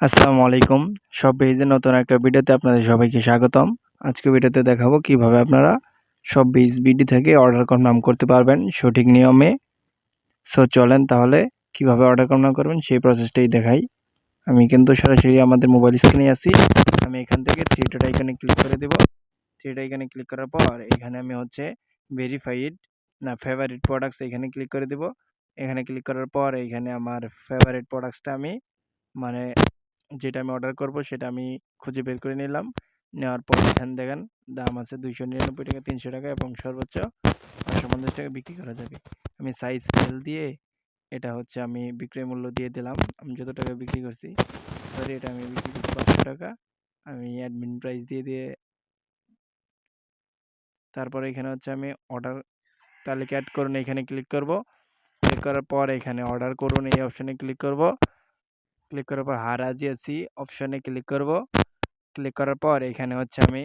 আসসালামু আলাইকুম। সব পেজে নতুন একটা ভিডিওতে আপনাদের সবাইকে স্বাগতম। আজকে ভিডিওতে দেখাবো কীভাবে আপনারা সব পেজ বিডি থেকে অর্ডার কনফার্ম করতে পারবেন সঠিক নিয়মে। সো চলেন তাহলে কীভাবে অর্ডার কনফার্ম করবেন সেই প্রসেসটাই দেখাই। আমি কিন্তু সরাসরি আমাদের মোবাইল স্ক্রিনে আছি। আমি এখান থেকে থ্রি ডট আইকনে ক্লিক করে দেব। থ্রি ডট আইকনে ক্লিক করার পর এখানে আমি হচ্ছে ভেরিফাইড না ফেভারিট প্রোডাক্টস এখানে ক্লিক করে দেব। এখানে ক্লিক করার পর এখানে আমার ফেভারিট প্রোডাক্টসটা আমি মানে যেটা আমি অর্ডার করব, সেটা আমি খুঁজে বের করে নিলাম। নেওয়ার পর এখানে দেখেন, দাম আছে দুইশো নিরানব্বই টাকা, তিনশো টাকা এবং সর্বোচ্চ পাঁচশো পঞ্চাশ টাকা বিক্রি করা যাবে। আমি সাইজ এল দিয়ে এটা হচ্ছে আমি বিক্রয় মূল্য দিয়ে দিলাম। আমি যত টাকা বিক্রি করছি সরি এটা আমি বিক্রি করছি পাঁচশো টাকা। আমি অ্যাডমিন প্রাইস দিয়ে দিয়ে তারপরে এখানে হচ্ছে আমি অর্ডার তালিকা অ্যাড করুন, এখানে ক্লিক করব। ক্লিক করার পর এখানে অর্ডার করুন, এই অপশানে ক্লিক করব। ক্লিক করার পর হারাজি আছি। অপশানে ক্লিক করব। ক্লিক করার পর এখানে হচ্ছে আমি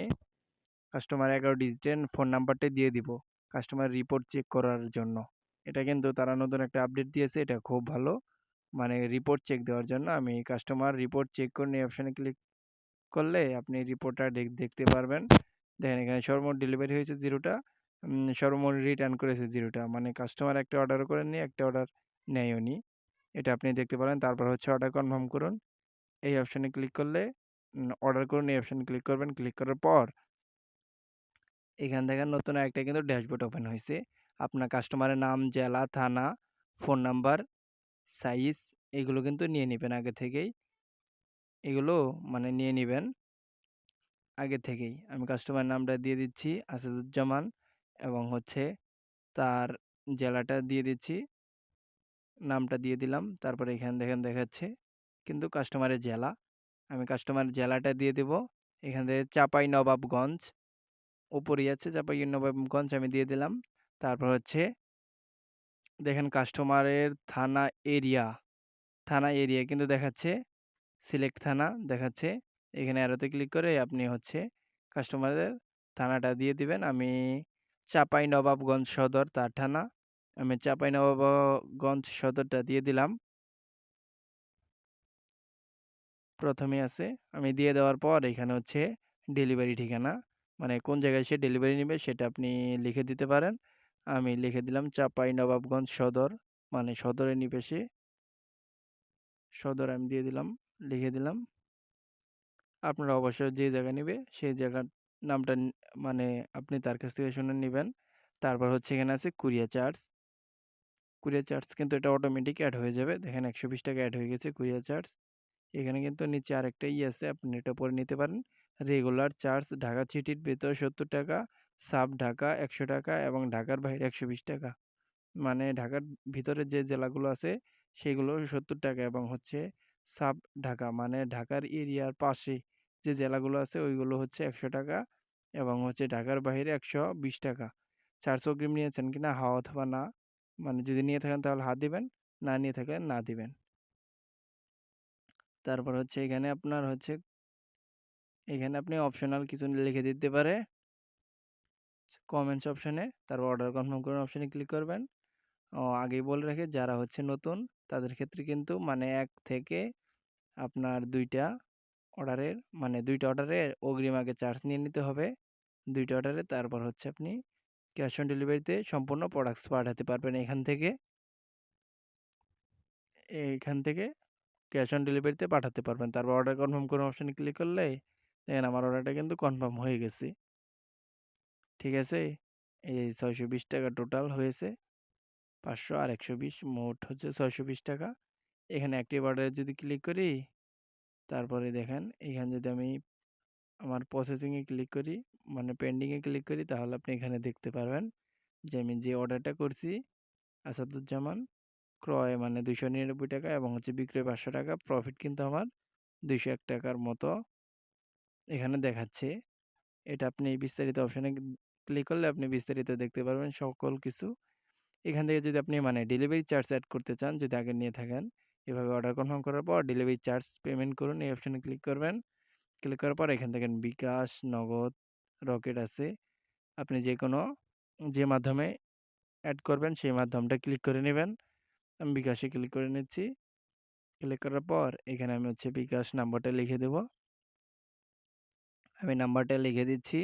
কাস্টমার এগারো ডিজিটের ফোন নাম্বারটা দিয়ে দিব। কাস্টমার রিপোর্ট চেক করার জন্য। এটা কিন্তু তারা নতুন একটা আপডেট দিয়েছে, এটা খুব ভালো। মানে রিপোর্ট চেক দেওয়ার জন্য আমি কাস্টমার রিপোর্ট চেক করে এই অপশানে ক্লিক করলে আপনি রিপোর্টটা দেখতে পারবেন। দেখেন এখানে সর্বমোট ডেলিভারি হয়েছে জিরোটা সর্বমোট রিটার্ন করেছে জিরোটা মানে কাস্টমার একটা অর্ডার করেননি, একটা অর্ডার নেয়নি। এটা আপনি দেখতে পারেন। তারপর হচ্ছে অর্ডার কনফার্ম করুন। এই অপশানে ক্লিক করলে অর্ডার করুন, এই অপশানে ক্লিক করবেন। ক্লিক করার পর এখান থেকে নতুন একটা কিন্তু ড্যাশবোর্ড ওপেন হয়েছে। আপনার কাস্টমারের নাম, জেলা, থানা ফোন নাম্বার সাইজ এগুলো কিন্তু নিয়ে নেবেন আগে থেকেই। এগুলো মানে নিয়ে নেবেন আগে থেকেই। আমি কাস্টমার নামটা দিয়ে দিচ্ছি, আসাদুজ্জামান, এবং হচ্ছে তার জেলাটা দিয়ে দিচ্ছি। নামটা দিয়ে দিলাম। তারপরে এখানে দেখেন দেখাচ্ছে, কিন্তু কাস্টমারের জেলা। আমি কাস্টমার জেলাটা দিয়ে দেব। এখান থেকে চাপাই নবাবগঞ্জ উপরেই আছে চাপাই নবাবগঞ্জ আমি দিয়ে দিলাম। তারপর হচ্ছে, দেখেন কাস্টমারের থানা এরিয়া থানা এরিয়া কিন্তু দেখাচ্ছে, সিলেক্ট থানা দেখাচ্ছে। এখানে আরোতে ক্লিক করে আপনি হচ্ছে কাস্টমারের থানাটা দিয়ে দিবেন। আমি চাপাই নবাবগঞ্জ সদর, তার থানা। আমি চাঁপাইনবাবগঞ্জ সদরটা দিয়ে দিলাম। প্রথমে আছে, আমি দিয়ে দেওয়ার পর এখানে হচ্ছে ডেলিভারি ঠিকানা মানে কোন জায়গায় সে ডেলিভারি নেবে সেটা আপনি লিখে দিতে পারেন। আমি লিখে দিলাম চাপাই নবাবগঞ্জ সদর মানে সদরে নিবে সে। সদর আমি দিয়ে দিলাম, লিখে দিলাম। আপনারা অবশ্যই যে জায়গা নেবে সেই জায়গার নামটা মানে আপনি তার কাছ থেকে শুনে নেবেন। তারপর হচ্ছে এখানে আছে কুরিয়া চার্জ। কুরিয়ার চার্জ কিন্তু এটা অটোমেটিক অ্যাড হয়ে যাবে। দেখেন একশো বিশ টাকা অ্যাড হয়ে গেছে কুরিয়ার চার্জ। এখানে কিন্তু নিচে আরেকটা ই আছে, আপনি এটা পরে নিতে পারেন। রেগুলার চার্জ ঢাকা সিটির ভেতর সত্তর টাকা সাব ঢাকা একশো টাকা এবং ঢাকার বাইরে একশো বিশ টাকা। মানে ঢাকার ভিতরে যে জেলাগুলো আছে, সেগুলো সত্তর টাকা এবং হচ্ছে সাব ঢাকা। মানে ঢাকার এরিয়ার পাশে যে জেলাগুলো আছে, ওইগুলো হচ্ছে একশো টাকা এবং হচ্ছে ঢাকার বাইরে একশো বিশ টাকা। চারশো গ্রিম নিয়েছেন কিনা, হাওয়া অথবা না। মানে যদি নিয়ে থাকেন তাহলে হাত দিবেন, না নিয়ে থাকলে না দিবেন। তারপর হচ্ছে এখানে আপনার হচ্ছে, এখানে আপনি অপশনাল কিছু লিখে দিতে পারে। কমেন্টস অপশানে তারপর অর্ডার কনফার্ম করার অপশানে ক্লিক করবেন। ও, আগেই বলে রাখে যারা হচ্ছে নতুন, তাদের ক্ষেত্রে কিন্তু মানে এক থেকে আপনার দুইটা অর্ডারের মানে দুইটা অর্ডারের অগ্রিম আগে চার্জ নিয়ে নিতে হবে। দুইটা অর্ডারে তারপর হচ্ছে আপনি ক্যাশ অন ডেলিভারিতে সম্পূর্ণ প্রোডাক্টস পাঠাতে পারবেন এখান থেকে। এইখান থেকে ক্যাশ অন ডেলিভারিতে পাঠাতে পারবেন। তারপর অর্ডার কনফার্ম করে অপশানে ক্লিক করলে দেখেন আমার অর্ডারটা কিন্তু কনফার্ম হয়ে গেছে। ঠিক আছে? এই ছয়শো বিশ টাকা টোটাল হয়েছে। পাঁচশো আর একশো বিশ মোট হচ্ছে ছয়শো বিশ টাকা। এখানে অ্যাক্টিভ অর্ডারে যদি ক্লিক করি, তারপরে দেখেন এখানে যদি আমি আমার প্রসেসিংয়ে ক্লিক করি মানে পেন্ডিংয়ে ক্লিক করি, তাহলে আপনি এখানে দেখতে পারবেন যে আমি যে অর্ডারটা করছি, আসাদুজ্জামান, ক্রয় মানে দুইশো নিরানব্বই টাকা এবং হচ্ছে বিক্রয় পাঁচশো টাকা প্রফিট কিন্তু আমার দুইশো এক টাকার মতো এখানে দেখাচ্ছে। এটা আপনি বিস্তারিত অপশানে ক্লিক করলে আপনি বিস্তারিত দেখতে পারবেন সকল কিছু। এখান থেকে যদি আপনি মানে ডেলিভারি চার্জ অ্যাড করতে চান, যদি আগে নিয়ে থাকেন, এভাবে অর্ডার কনফার্ম করার পর ডেলিভারি চার্জ পেমেন্ট করুন, এই অপশানে ক্লিক করবেন। ক্লিক করার পর এখান থেকে বিকাশ, নগদ, রকেট আছে। আপনি যে কোনো যে মাধ্যমে অ্যাড করবেন, সেই মাধ্যমটা ক্লিক করে নেবেন। আমি বিকাশে ক্লিক করে নিচ্ছি। ক্লিক করার পর এখানে আমি হচ্ছে বিকাশ নাম্বারটা লিখে দেব। আমি নাম্বারটা লিখে দিচ্ছি।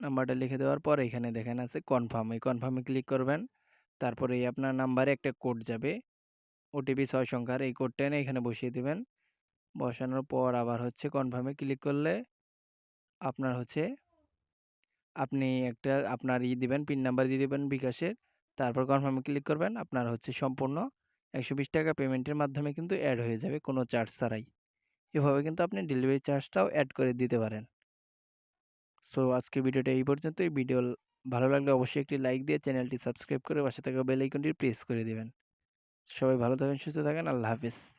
নাম্বারটা লিখে দেওয়ার পর এখানে দেখেন আছে কনফার্ম এই কনফার্মে ক্লিক করবেন। তারপরে এই আপনার নাম্বারে একটা কোড যাবে। ওটিপি ছয় সংখ্যার এই কোডটা এনে এখানে বসিয়ে দেবেন। বসানোর পর আবার হচ্ছে কনফার্মে ক্লিক করলে আপনার হচ্ছে আপনি একটা আপনার ই দিবেন পিন নাম্বার দিয়ে দেবেন বিকাশের। তারপর কনফার্মে ক্লিক করবেন, আপনার হচ্ছে সম্পূর্ণ একশো বিশ টাকা পেমেন্টের মাধ্যমে কিন্তু অ্যাড হয়ে যাবে কোনো চার্জ ছাড়াই। এভাবে কিন্তু আপনি ডেলিভারি চার্জটাও অ্যাড করে দিতে পারেন। সো আজকে ভিডিওটা এই পর্যন্তই। ভিডিও ভালো লাগলে অবশ্যই একটি লাইক দিয়ে চ্যানেলটি সাবস্ক্রাইব করে পাশে থাকা বেল আইকনটি প্রেস করে দেবেন। সবাই ভালো থাকেন, সুস্থ থাকেন, আল্লাহ হাফিজ।